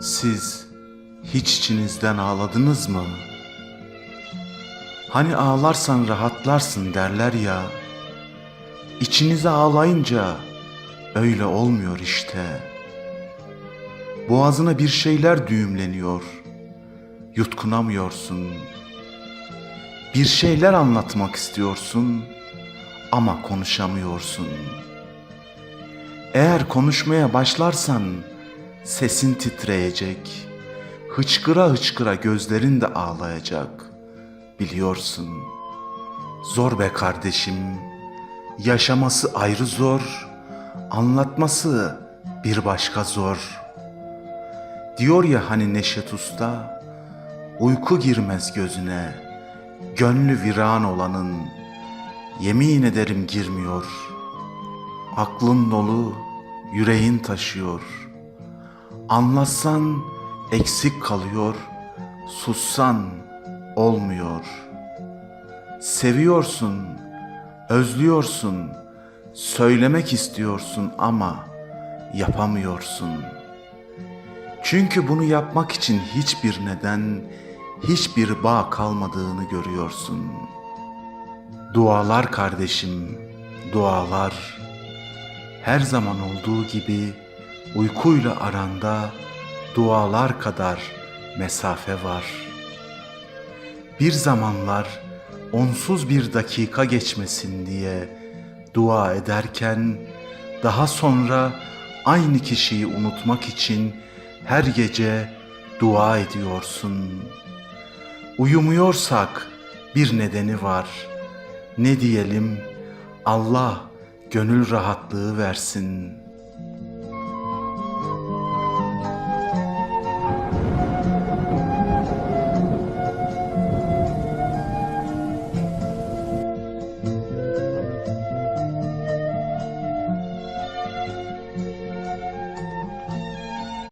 siz hiç içinizden ağladınız mı? Hani ağlarsan rahatlarsın derler ya. İçinize ağlayınca öyle olmuyor işte. Boğazına bir şeyler düğümleniyor. Yutkunamıyorsun. Bir şeyler anlatmak istiyorsun ama konuşamıyorsun. Eğer konuşmaya başlarsan sesin titreyecek. Hıçkıra hıçkıra gözlerin de ağlayacak. Biliyorsun. Zor be kardeşim. Yaşaması ayrı zor, anlatması bir başka zor. Diyor ya hani Neşet Usta, uyku girmez gözüne, gönlü viran olanın, yemin ederim girmiyor. Aklın dolu, yüreğin taşıyor. Anlatsan eksik kalıyor, sussan olmuyor. Seviyorsun, özlüyorsun, söylemek istiyorsun ama yapamıyorsun. Çünkü bunu yapmak için hiçbir neden, hiçbir bağ kalmadığını görüyorsun. Dualar kardeşim, dualar. Her zaman olduğu gibi uykuyla aranda dualar kadar mesafe var. Bir zamanlar onsuz bir dakika geçmesin diye dua ederken daha sonra aynı kişiyi unutmak için her gece dua ediyorsun. Uyumuyorsak bir nedeni var. Ne diyelim? Allah gönül rahatlığı versin.''